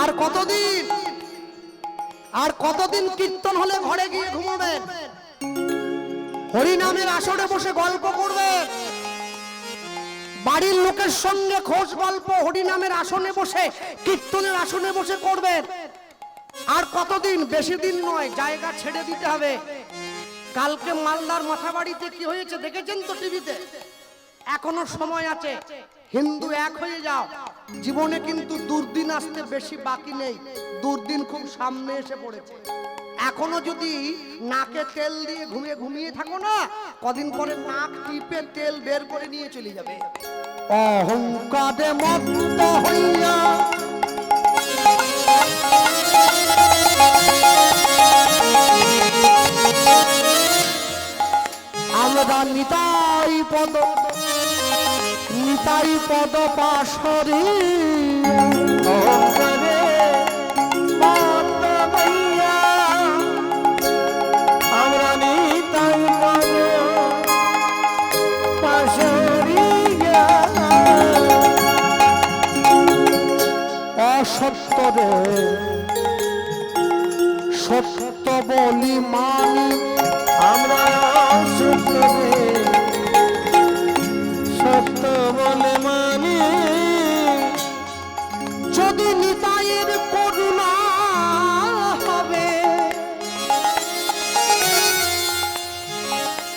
আর কতদিন? আর কতদিন কীর্তন হলে ঘরে গিয়ে ঘুমাবেন? হরিনামের আসরে বসে গল্প করবেন। বাড়ির লোকের সঙ্গে খোঁজ গল্প হরিনামের আসনে বসে, কীর্তনের আসনে বসে করবেন। আর কতদিন? বেশি দিন নয়, জায়গা ছেড়ে দিতে হবে। কালকে মালদার মাথাবাড়িতে কি হয়েছে? দেখেছেন তো টিভিতে? এখনও সময় আছে। হিন্দু এক হয়ে যাও। জীবনে কিন্তু দুর্দিন আসতে বেশি বাকি নেই। দুর্দিন খুব সামনে এসে পড়েছে। এখনও যদি নাকে তেল দিয়ে ঘুমিয়ে ঘুমিয়ে থাকো না, কদিন পরে নাক টিপে তেল বের করে নিয়ে চলে যাবে। অহংকারে মত্ত হইয়া। আমরা নিতাই পদ নিতাই পদ পাশরে অসত্য রে সত্য বলি মানি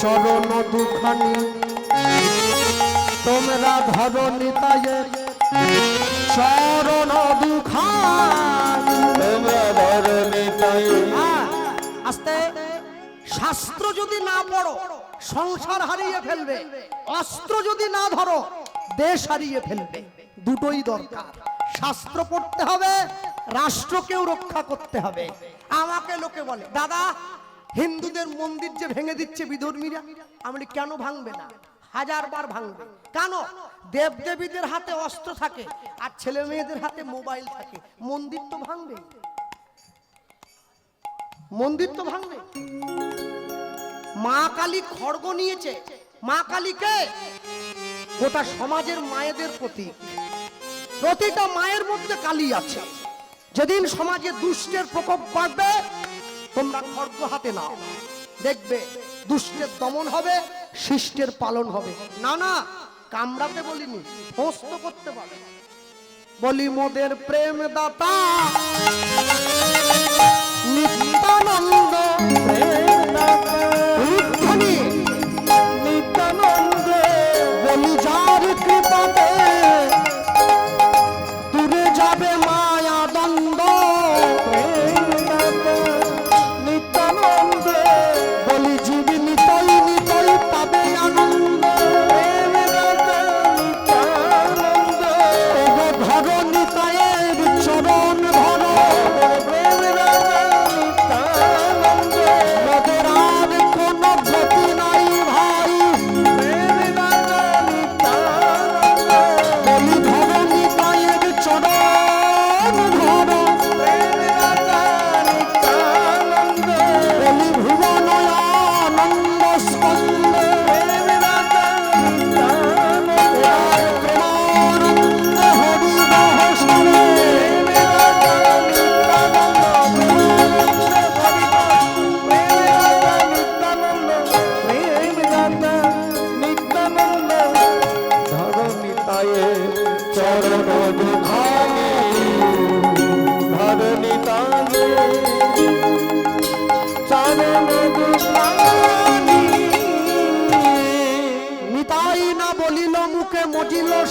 চরণ দুখানি। তোমরা ধরণিতায়ে চরণ দুখানি। তোমরা আস্তে। শাস্ত্র যদি না পড়ো সংসার হারিয়ে ফেলবে। অস্ত্র যদি না ধরো দেশ হারিয়ে ফেলবে। দুটোই দরকার। শাস্ত্র পড়তে হবে রাষ্ট্রকেও রক্ষা করতে হবে। আমাকে লোকে বলে দাদা হিন্দুদের মন্দির যে ভেঙে দিচ্ছে বিধর্মীরা, আমি কেন ভাঙবে না? হাজার বার ভাঙবে। কেন? দেব দেবীদের হাতে অস্ত্র থাকে আর ছেলে মেয়েদের হাতে মোবাইল থাকে। মন্দির তো ভাঙবে। মন্দির তো ভাঙবে। মা কালী খড়গ নিয়েছে। মা কালীকে গোটা সমাজের মায়েদের প্রতীক। প্রতিটা মায়ের মধ্যে কালী আছে। যেদিন সমাজে দুষ্টের প্রকোপ বাড়বে তোমরা খর্গ হাতে নাও। দেখবে, দুষ্টের দমন হবে, শিষ্টের পালন হবে। না না, কামড়াতে বলিনি হস্ত করতে পারে। বলি, মোদের প্রেম দাতা নিত্যানন্দ রুদ্ধনি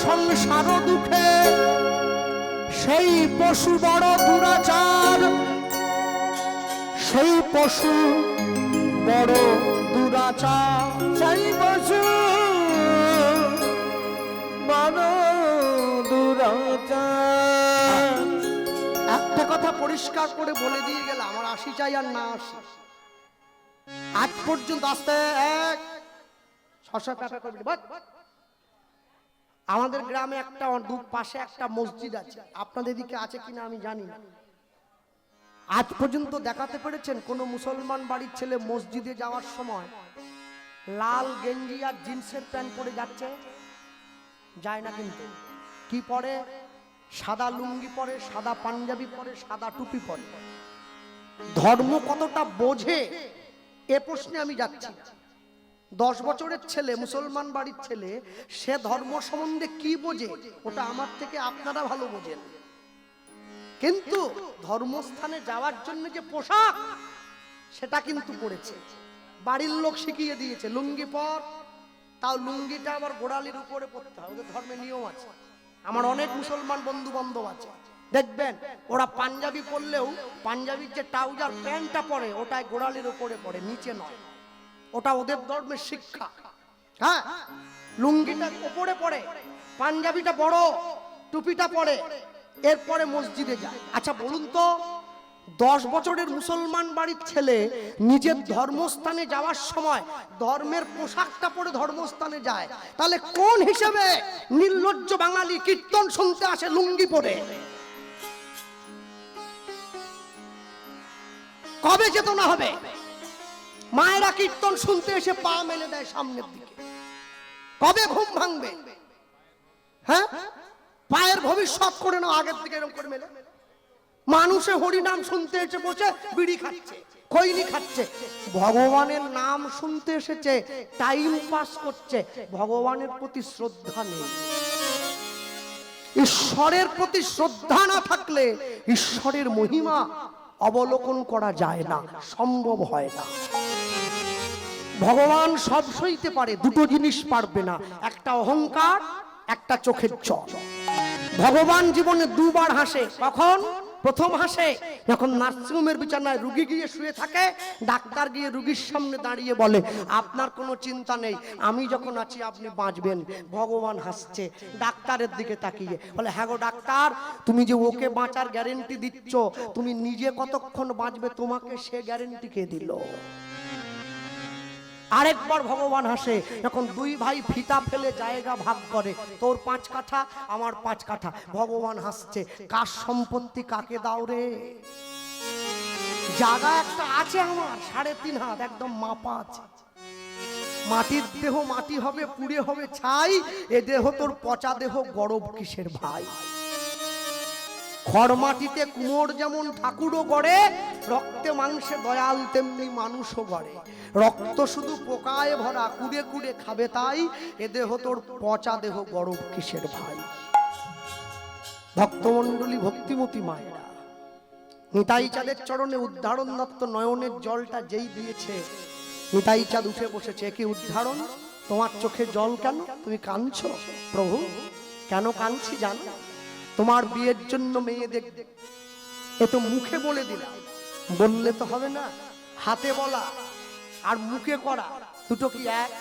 সংসার দুঃখে। সেই পশু বড় দুরাচার, সেই পশু বড় দুরাচার। সেই পশু বড় দুরাচার। একটা কথা পরিষ্কার করে বলে দিয়ে গেল আমার আসি চাই আর না আসি। আজ পর্যন্ত আসতে এক, শশা পেঁপা করবি। আমাদের গ্রামে একটা দু পাশে একটা মসজিদ আছে। আপনাদের দিকে আছে কিনা আমি জানি আজ পর্যন্ত দেখাতে পেরেছেন কোন মুসলমান বাড়ির ছেলে মসজিদে যাওয়ার সময় লাল গেঞ্জি আর জিন্সের প্যান্ট পরে যাচ্ছে? যায় না কিন্তু। কি পরে? সাদা লুঙ্গি পরে, সাদা পাঞ্জাবি পরে, সাদা টুপি পরে। ধর্ম কতটা বোঝে? এ প্রশ্নে আমি যাচ্ছি। দশ বছরের ছেলে, মুসলমান বাড়ির ছেলে, সে ধর্ম সম্বন্ধে কি বোঝে? ওটা আমার থেকে আপনারা ভালো বোঝেন। কিন্তু ধর্মস্থানে যাওয়ার জন্য যে পোশাক, সেটা কিন্তু পড়েছে। বাড়ির লোক শিখিয়ে দিয়েছে, লুঙ্গি পর, তাও লুঙ্গিটা আবার গোড়ালির উপরে পড়তে ওদের ধর্মে নিয়ম আছে। আমার অনেক মুসলমান বন্ধু বান্ধব আছে। দেখবেন, ওরা পাঞ্জাবি পরলেও পাঞ্জাবির যে ট্রাউজার প্যান্টটা পরে ওটাই গোড়ালির উপরে পড়ে নিচে নয়। ওটা ওদের ধর্মের শিক্ষা। হ্যাঁ লুঙ্গিটা উপরে পড়ে, পাঞ্জাবিটা বড়, টুপিটা পরে এরপরে মসজিদে যায়। আচ্ছা বলুন তো, দশ বছরের মুসলমান বাড়ির ছেলে নিজের ধর্মস্থানে যাওয়ার সময় ধর্মের পোশাকটা পরে ধর্মস্থানে যায়। তাহলে কোন হিসেবে নির্লজ্জ বাঙালি কীর্তন শুনতে আসে লুঙ্গি পরে? কবে চেতনা হবে? মায়েরা কীর্তন শুনতে এসে পা মেলে দেয় সামনের দিকে। কবে ঘুম ভাঙবে? হ্যাঁ? পায়ের ভবিষ্যৎ করে নাও, আগের দিকে এরকম করে মেলে। মানুষে হরিনাম শুনতে এসে বসে, বিড়ি খাচ্ছে, খৈনি খাচ্ছে। ভগবানের নাম শুনতে এসেছে টাইম পাস করছে। ভগবানের প্রতি শ্রদ্ধা নেই। ঈশ্বরের প্রতি শ্রদ্ধা না থাকলে ঈশ্বরের মহিমা অবলোকন করা যায় না, সম্ভব হয় না। ভগবান সব সইতে পারে, দুটো জিনিস পারবে না। একটা অহংকার, একটা চোখের জল। ভগবান জীবনে দুবার হাসে। কখন? প্রথম হাসে যখন নার্সিংহোমের বিছানায় রুগী গিয়ে শুয়ে থাকে, ডাক্তার গিয়ে রুগীর সামনে দাঁড়িয়ে বলে, আপনার কোনো চিন্তা নেই, আমি যখন আছি আপনি বাঁচবেন। ভগবান হাসছে, ডাক্তারের দিকে তাকিয়ে বলে হ্যাঁ গো ডাক্তার, তুমি যে ওকে বাঁচার গ্যারেন্টি দিচ্ছ, তুমি নিজে কতক্ষণ বাঁচবে তোমাকে সে গ্যারেন্টি কে দিল? আরেকবার ভগবান হাসে, যখন দুই ভাই ফিতা ফেলে জায়গা ভাগ করে, তোর পাঁচ কাঠা, আমার পাঁচ কাঠা। ভগবান হাসছে, কার সম্পত্তি কাকে দাও রে? জায়গা একটা আছে আমার, সাড়ে তিন হাত, একদম মাপা আছে। মাটির দেহ মাটি হবে, পুড়ে হবে ছাই, এ দেহ তোর পচা দেহ গরব কিসের ভাই? খড় মাটিতে কুমোর যেমন ঠাকুরও গড়ে, রক্তে মাংসে দয়াল তেমনি মানুষও গড়ে। রক্ত শুধু পোকায় ভরা, কুড়ে কুড়ে খাবে তাই, এ দেহ তোর পচা দেহ গরব কিসের ভাই? ভক্তমণ্ডলী, ভক্তিমতী মায়েরা, নিতাই চাঁদের চরণে উদ্ধারণ দত্ত নয়নের জলটা যেই দিয়েছে, নিতাই চাঁদ উঠে বসেছে কি উদ্ধারণ? তোমার চোখে জল কেন? তুমি কাঁদছো? প্রভু, কেন কাঁদছি জানো? তোমার বিয়ের জন্য মেয়ে দেখবে এ তো মুখে বলে দিলাম। বললে তো হবে না, হাতে বলা আর মুখে করা, দুটো কি এক?